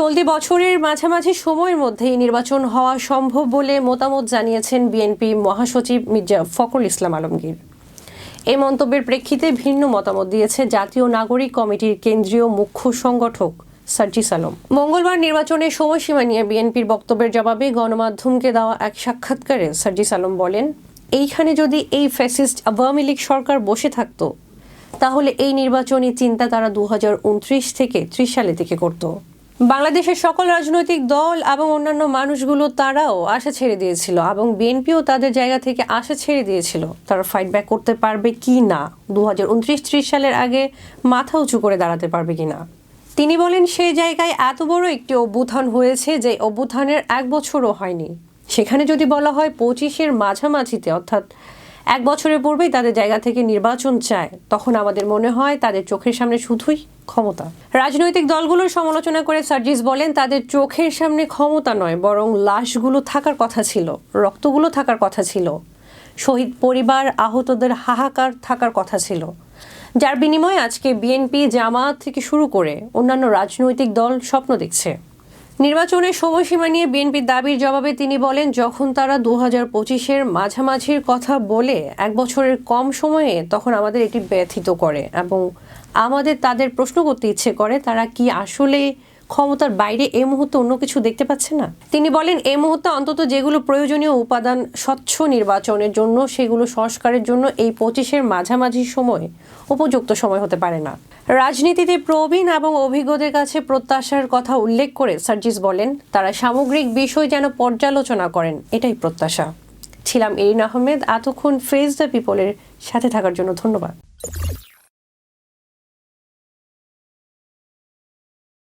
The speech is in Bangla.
চলতি বছরের মাঝামাঝি সময়ের মধ্যেই নির্বাচন হওয়া সম্ভব বলে মতামত জানিয়েছেন বিএনপি মহাসচিব মির্জা ফখরুল ইসলাম আলমগীর। এই মন্তব্যের প্রেক্ষিতে ভিন্ন মতামত দিয়েছে জাতীয় নাগরিক কমিটির কেন্দ্রীয় মুখ্য সংগঠক সার্জিস আলম। মঙ্গলবার নির্বাচনের সময়সীমা নিয়ে বিএনপির বক্তব্যের জবাবে গণমাধ্যমকে দেওয়া এক সাক্ষাৎকারে সার্জিস আলম বলেন, এইখানে যদি এই ফ্যাসিস্ট আওয়ামী লীগ সরকার বসে থাকতো, তাহলে এই নির্বাচনী চিন্তা তারা দু হাজার উনত্রিশ থেকে ত্রিশ সালে থেকে করত। বাংলাদেশের সকল রাজনৈতিক দল এবং অন্যান্য মানুষগুলো তারাও আশা ছেড়ে দিয়েছিল এবং বিএনপিও তাদের জায়গা থেকে আশা ছেড়ে দিয়েছিল। তারা ফাইট ব্যাক করতে পারবে কি না? দু হাজার সালের আগে মাথা উঁচু করে দাঁড়াতে পারবে কি না? তিনি বলেন, সেই জায়গায় এত বড় একটি অভ্যুত্থান হয়েছে যে অভ্যুত্থানের এক বছরও হয়নি। সেখানে যদি বলা হয় পঁচিশের মাঝামাঝিতে, অর্থাৎ এক বছরের পূর্বেই তাদের জায়গা থেকে নির্বাচন চায়। তখন আমাদের মনে হয় তাদের চোখের সামনে শুধুই ক্ষমতা। রাজনৈতিক দলগুলোর সমালোচনা করে সার্জিস বলেন, তাদের চোখের সামনে ক্ষমতা নয়, বরং লাশগুলো থাকার কথা ছিল, রক্তগুলো থাকার কথা ছিল। শহীদ পরিবার আহতদের হাহাকার থাকার কথা ছিল। যার বিনিময়ে আজকে বিএনপি জামাত থেকে শুরু করে অন্যান্য রাজনৈতিক দল স্বপ্ন দেখছে। নির্বাচনের সময়সীমা নিয়ে বিএনপির দাবির জবাবে তিনি বলেন, যখন তারা দু হাজার পঁচিশের মাঝামাঝির কথা বলে এক বছরের কম সময়ে তখন আমাদের এটি ব্যথিত করে এবং আমাদের তাদের প্রশ্ন করতে ইচ্ছে করে, তারা কি আসলে ক্ষমতার বাইরে এ মুহূর্তে অন্য কিছু দেখতে পাচ্ছে না? তিনি বলেন এই মুহূর্তে অন্তত যেগুলো প্রয়োজনীয় উপাদান স্বচ্ছ নির্বাচনের জন্য, সেগুলো সংস্কারের জন্য এই পঁচিশের মাঝামাঝি সময় উপযুক্ত সময় হতে পারে না। রাজনীতিতে প্রবীণ এবং অভিজ্ঞদের কাছে প্রত্যাশার কথা উল্লেখ করে সার্জিস বলেন, তারা সামগ্রিক বিষয় যেন পর্যালোচনা করেন, এটাই প্রত্যাশা। ছিলাম এরিন আহমেদ, এতক্ষণ ফেস দ্য পিপলের সাথে থাকার জন্য ধন্যবাদ।